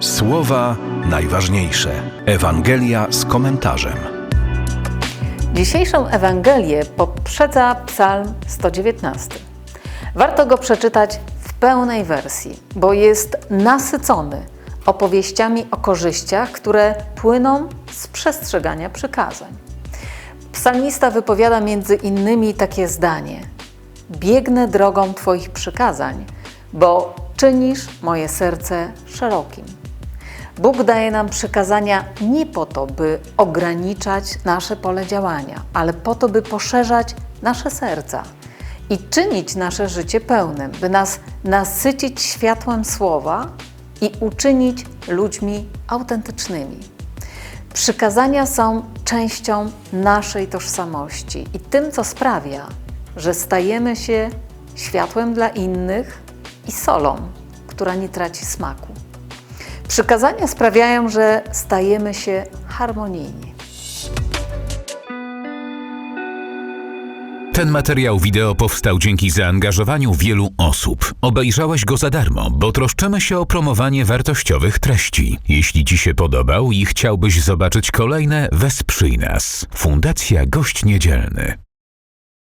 Słowa najważniejsze. Ewangelia z komentarzem. Dzisiejszą Ewangelię poprzedza Psalm 119. Warto go przeczytać w pełnej wersji, bo jest nasycony opowieściami o korzyściach, które płyną z przestrzegania przykazań. Psalmista wypowiada między innymi takie zdanie: Biegnę drogą Twoich przykazań, bo czynisz moje serce szerokim. Bóg daje nam przykazania nie po to, by ograniczać nasze pole działania, ale po to, by poszerzać nasze serca i czynić nasze życie pełnym, by nas nasycić światłem słowa i uczynić ludźmi autentycznymi. Przykazania są częścią naszej tożsamości i tym, co sprawia, że stajemy się światłem dla innych i solą, która nie traci smaku. Przykazania sprawiają, że stajemy się harmonijni. Ten materiał wideo powstał dzięki zaangażowaniu wielu osób. Obejrzałeś go za darmo, bo troszczymy się o promowanie wartościowych treści. Jeśli Ci się podobał i chciałbyś zobaczyć kolejne, wesprzyj nas. Fundacja Gość Niedzielny.